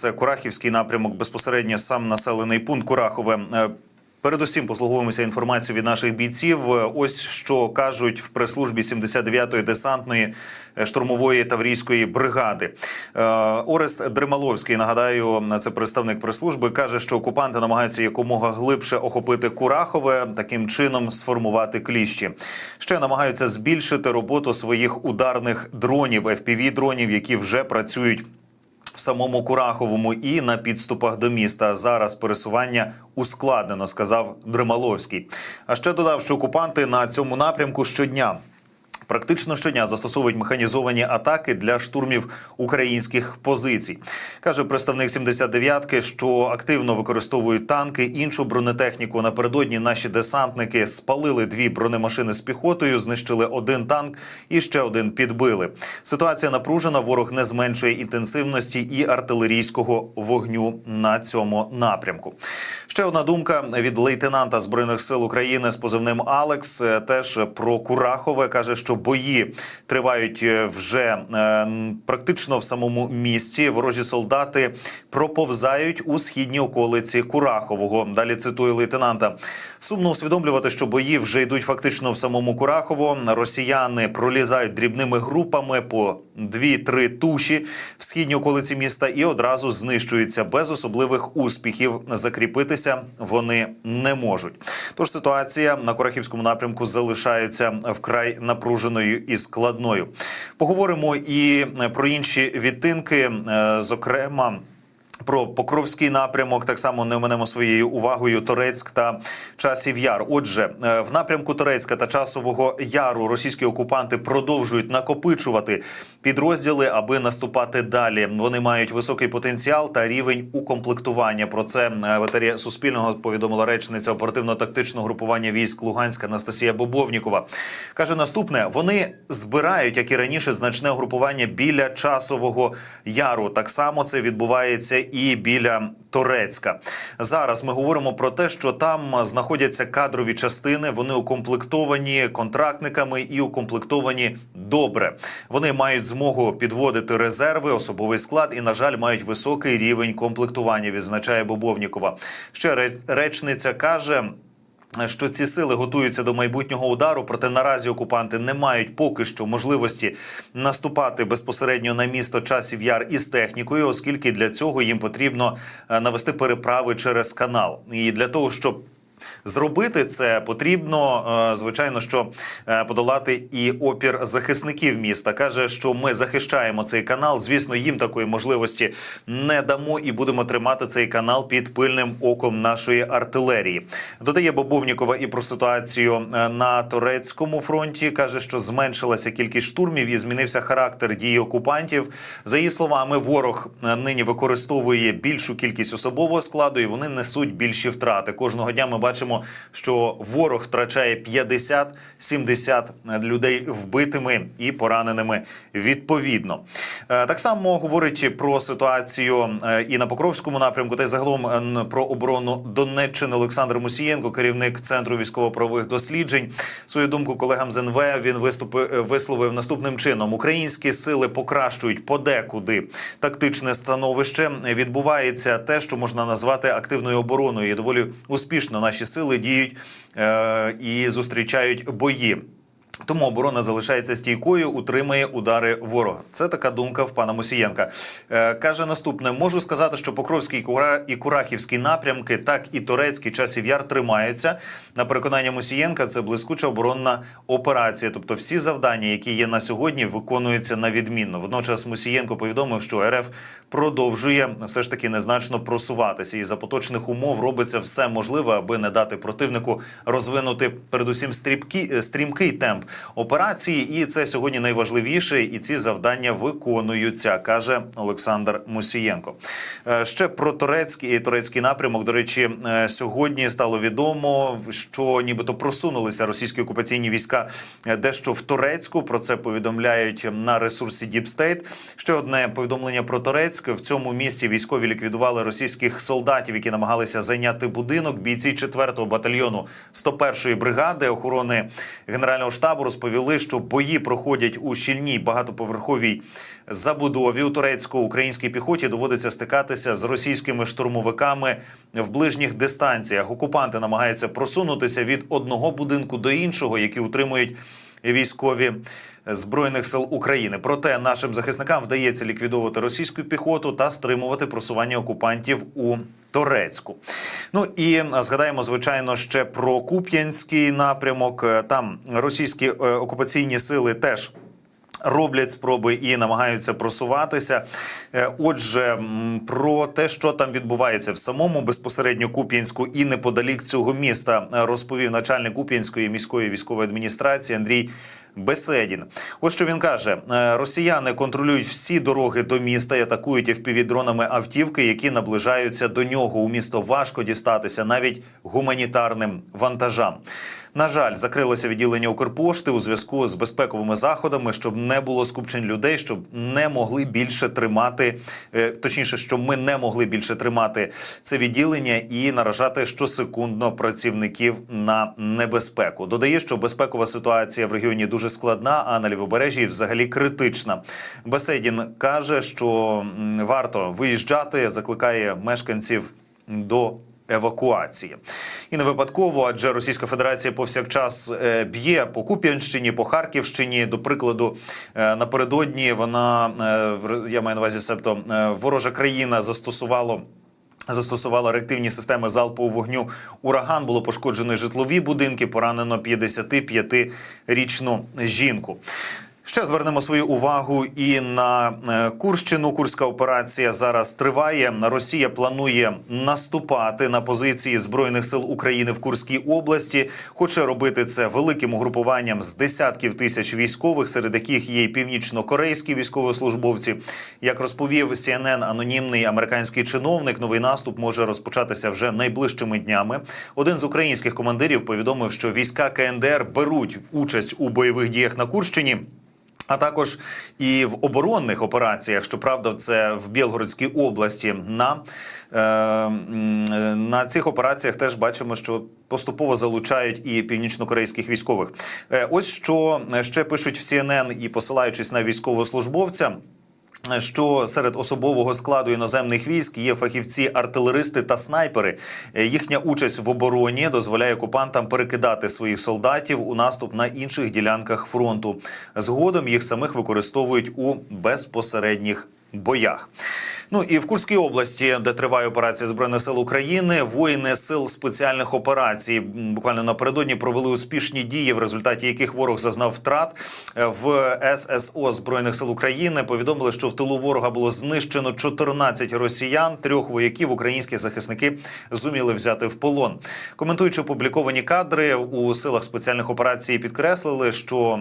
Це Курахівський напрямок, безпосередньо сам населений пункт Курахове. Е, Передусім послуговуємося інформацією від наших бійців. Е, Ось що кажуть в прес-службі 79-ї десантної е, штурмової таврійської бригади. Орест Дрималовський, нагадаю, це представник прес-служби, каже, що окупанти намагаються якомога глибше охопити Курахове, таким чином сформувати кліщі. Ще намагаються збільшити роботу своїх ударних дронів, fpv дронів, які вже працюють в самому Кураховому і на підступах до міста. Зараз пересування ускладнено, сказав Дрималовський. А ще додав, що окупанти на цьому напрямку щодня. Практично щодня застосовують механізовані атаки для штурмів українських позицій. каже представник 79-ки, що активно використовують танки, іншу бронетехніку. Напередодні наші десантники спалили дві бронемашини з піхотою, знищили один танк і ще один підбили. Ситуація напружена. Ворог не зменшує інтенсивності і артилерійського вогню на цьому напрямку. Ще одна думка від лейтенанта збройних сил України з позивним Алекс. е, Теж про Курахове каже, що бої тривають е, вже е, практично в самому місті. Ворожі солдати проповзають у східній околиці Курахового. Далі цитую лейтенанта. Сумно усвідомлювати, що бої вже йдуть фактично в самому Курахово. Росіяни пролізають дрібними групами по 2-3 туші в східній околиці міста і одразу знищуються без особливих успіхів. Закріпитися вони не можуть. Тож ситуація на Курахівському напрямку залишається вкрай напруженою і складною. Поговоримо і про інші відтинки, е, зокрема. Про Покровський напрямок так само не оминемо своєю увагою Торецьк та Часів Яр. Отже, е, в напрямку Торецька та Часового Яру російські окупанти продовжують накопичувати підрозділи, аби наступати далі. Вони мають високий потенціал та рівень укомплектування. Про це е, в етері Суспільного повідомила речниця оперативно-тактичного групування військ Луганська Анастасія Бобовнікова. каже наступне: вони збирають, як і раніше, значне угрупування біля Часового Яру. Так само це відбувається і біля Торецька. Зараз ми говоримо про те, що там знаходяться кадрові частини. Вони укомплектовані контрактниками і укомплектовані добре. Вони мають змогу підводити резерви, особовий склад і, на жаль, мають високий рівень комплектування. Відзначає Бобовнікова. Ще речниця каже. Що ці сили готуються до майбутнього удару, проте наразі окупанти не мають поки що можливості наступати безпосередньо на місто часів яр із технікою, оскільки для цього їм потрібно е, навести переправи через канал. І для того, щоб Зробити це потрібно, е, звичайно, що е, подолати і опір захисників міста. каже, що ми захищаємо цей канал. Звісно, їм такої можливості не дамо і будемо тримати цей канал під пильним оком нашої артилерії. Додає Бобовнікова і про ситуацію е, на турецькому фронті. каже, що зменшилася кількість штурмів і змінився характер дії окупантів. За її словами, ворог нині використовує більшу кількість особового складу, і вони несуть більші втрати. Кожного дня ми бачимо, що ворог втрачає 50-70 людей вбитими і пораненими відповідно. Е, Так само говорить про ситуацію е, і на Покровському напрямку, та й загалом про оборону Донеччини Олександр Мусієнко, керівник центру військово-правових досліджень. Свою думку колегам з НВ він виступив е, висловив наступним чином: українські сили покращують подекуди тактичне становище. Відбувається те, що можна назвати активною обороною. І доволі успішно наші сили діють е, і зустрічають бої. Тому оборона залишається стійкою, утримує удари ворога. Це така думка в пана Мусієнка. Е, каже наступне: можу сказати, що Покровський і Курахівський напрямки, так і Турецький часів яр тримаються. На переконання Мусієнка, це блискуча оборонна операція. Тобто, всі завдання, які є на сьогодні, виконуються на відмінно. Водночас Мусієнко повідомив, що РФ продовжує все ж таки незначно просуватися, і за поточних умов робиться все можливе, аби не дати противнику розвинути передусім стрібкі, е, стрімкий темп операції. І це сьогодні найважливіше. І ці завдання виконуються, каже Олександр Мусієнко. Е, Ще про турецький і турецький напрямок. До речі, е, сьогодні стало відомо, що нібито просунулися російські окупаційні війська е, дещо в Турецьку. Про це повідомляють на ресурсі State. Ще одне повідомлення про Турецьк. В цьому місті військові ліквідували російських солдатів, які намагалися зайняти будинок. Бійці 4-го батальйону 101-ї бригади охорони генерального штабу штабу розповіли, що бої проходять у щільній багатоповерховій забудові у турецько-українській піхоті. Доводиться стикатися з російськими штурмовиками в ближніх дистанціях. Окупанти намагаються просунутися від одного будинку до іншого, які утримують військові збройних сил України. Проте нашим захисникам вдається ліквідовувати російську піхоту та стримувати просування окупантів у Торецьку. Ну і згадаємо, звичайно, ще про Куп'янський напрямок. Там російські е, окупаційні сили теж. Роблять спроби і намагаються просуватися. Е, Отже, про те, що там відбувається в самому безпосередньо Куп'янську і неподалік цього міста, е, розповів начальник Куп'янської міської військової адміністрації Андрій. Беседін, ось що він каже: Е, росіяни контролюють всі дороги до міста і атакують FPV-дронами автівки, які наближаються до нього. У місто важко дістатися навіть гуманітарним вантажам. На жаль, закрилося відділення Укрпошти у зв'язку з безпековими заходами, щоб не було скупчень людей, щоб не могли більше тримати, е, точніше, щоб ми не могли більше тримати це відділення і наражати щосекундно працівників на небезпеку. Додає, що безпекова ситуація в регіоні дуже складна, а на лівобережжі взагалі критична. Беседін каже, що варто виїжджати, закликає мешканців до евакуації. І не випадково, адже Російська Федерація повсякчас е, б'є по Куп'янщині, по Харківщині. До прикладу, е, напередодні вона е, я маю на увазі, себто ворожа країна застосувало. Застосувала реактивні системи залпового вогню. Ураган було пошкоджено житлові будинки. Поранено 55-річну жінку. Ще звернемо свою увагу і на е, Курщину. Курська операція зараз триває. Росія планує наступати на позиції збройних сил України в Курській області. Хоче робити це великим угрупуванням з десятків тисяч військових, серед яких є й північно-корейські військовослужбовці. Як розповів CNN анонімний американський чиновник, новий наступ може розпочатися вже найближчими днями. Один з українських командирів повідомив, що війська КНДР беруть участь у бойових діях на Курщині. А також і в оборонних операціях, щоправда, це в Білгородській області. На, е, е, на цих операціях теж бачимо, що поступово залучають і північнокорейських військових. Е, ось що ще пишуть в CNN і посилаючись на військовослужбовця. Що серед особового складу іноземних військ є фахівці, артилеристи та снайпери. Е, Їхня участь в обороні дозволяє окупантам перекидати своїх солдатів у наступ на інших ділянках фронту. Згодом їх самих використовують у безпосередніх боях. Ну і в Курській області, де триває операція збройних сил України, воїни сил спеціальних операцій буквально напередодні провели успішні дії, в результаті яких ворог зазнав втрат Е, в ССО збройних сил України. Повідомили, що в тилу ворога було знищено 14 росіян. Трьох вояків українські захисники зуміли взяти в полон. Коментуючи опубліковані кадри у силах спеціальних операцій, підкреслили, що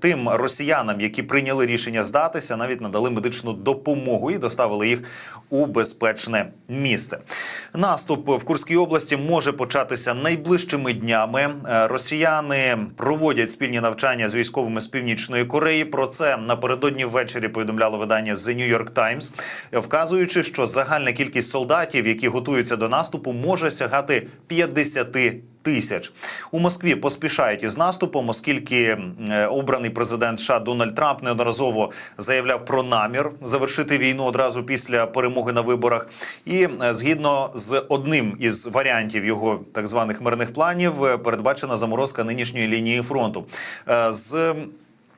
тим росіянам, які прийняли рішення здатися, навіть надали медичну допомогу і доставили їх у безпечне місце. Наступ в Курській області може початися найближчими днями. Е, Росіяни проводять спільні навчання з військовими з північної Кореї. Про це напередодні ввечері повідомляло видання The New York Times, вказуючи, що загальна кількість солдатів, які готуються до наступу, може сягати 50 тисяч. У Москві поспішають із наступом, оскільки е, обраний президент США Дональд Трамп неодноразово заявляв про намір завершити війну одразу після перемоги на виборах. І е, згідно з одним із варіантів його так званих мирних планів, е, передбачена заморозка нинішньої лінії фронту. З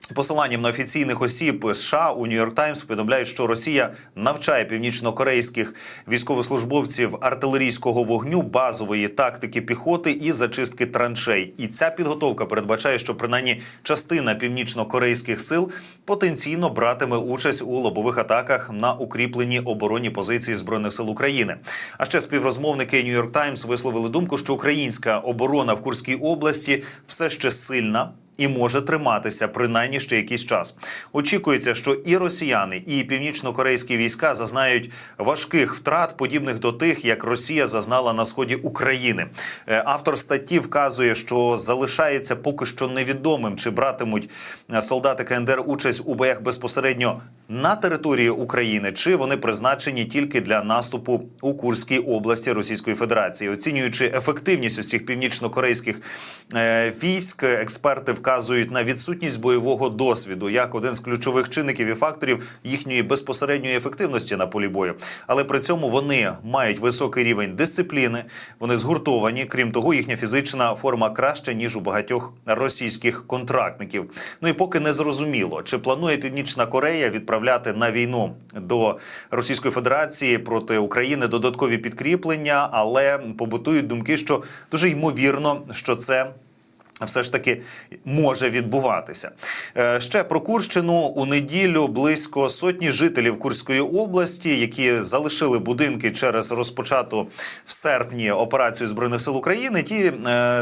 Посиланням на офіційних осіб США у Нью-Йорк Таймс повідомляють, що Росія навчає північно-корейських військовослужбовців артилерійського вогню, базової тактики піхоти і зачистки траншей. І ця підготовка передбачає, що принаймні частина північно-корейських сил потенційно братиме участь у лобових атаках на укріплені оборонні позиції збройних сил України. А ще співрозмовники Нью-Йорк Таймс висловили думку, що українська оборона в Курській області все ще сильна і може триматися принаймні ще якийсь час. Очікується, що і росіяни, і північно-корейські війська зазнають важких втрат, подібних до тих, як Росія зазнала на сході України. Е, Автор статті вказує, що залишається поки що невідомим, чи братимуть е, солдати КНДР участь у боях безпосередньо на території України, чи вони призначені тільки для наступу у Курській області Російської Федерації, оцінюючи ефективність цих північно-корейських е, військ, експерти вказують на відсутність бойового досвіду як один з ключових чинників і факторів їхньої безпосередньої ефективності на полі бою. Але при цьому вони мають високий рівень дисципліни, вони згуртовані. Крім того, їхня фізична форма краща ніж у багатьох російських контрактників. Ну і поки не зрозуміло, чи планує Північна Корея відправляти на війну до Російської Федерації проти України додаткові підкріплення, але побутують думки, що дуже ймовірно, що це. Все ж таки може відбуватися. Е, Ще про Курщину у неділю близько сотні жителів Курської області, які залишили будинки через розпочату в серпні операцію збройних сил України. Ті, е,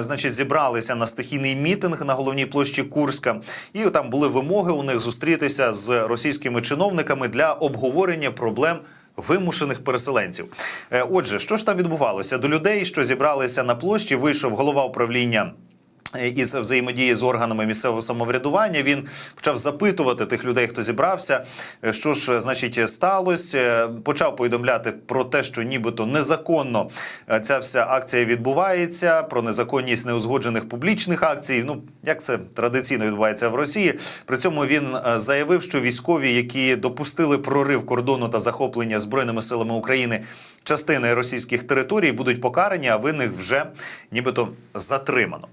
значить, зібралися на стихійний мітинг на головній площі Курська, і там були вимоги у них зустрітися з російськими чиновниками для обговорення проблем. Вимушених переселенців. Е, Отже, що ж там відбувалося? До людей, що зібралися на площі, вийшов голова управління із взаємодії з органами місцевого самоврядування він почав запитувати тих людей, хто зібрався, е, що ж значить сталося. Е, Почав повідомляти про те, що нібито незаконно е, ця вся акція відбувається, про незаконність неузгоджених публічних акцій. Ну як це традиційно відбувається в Росії. При цьому він е, заявив, що військові, які допустили прорив кордону та захоплення збройними силами України частини російських територій, будуть покарані, а винних вже нібито затримано.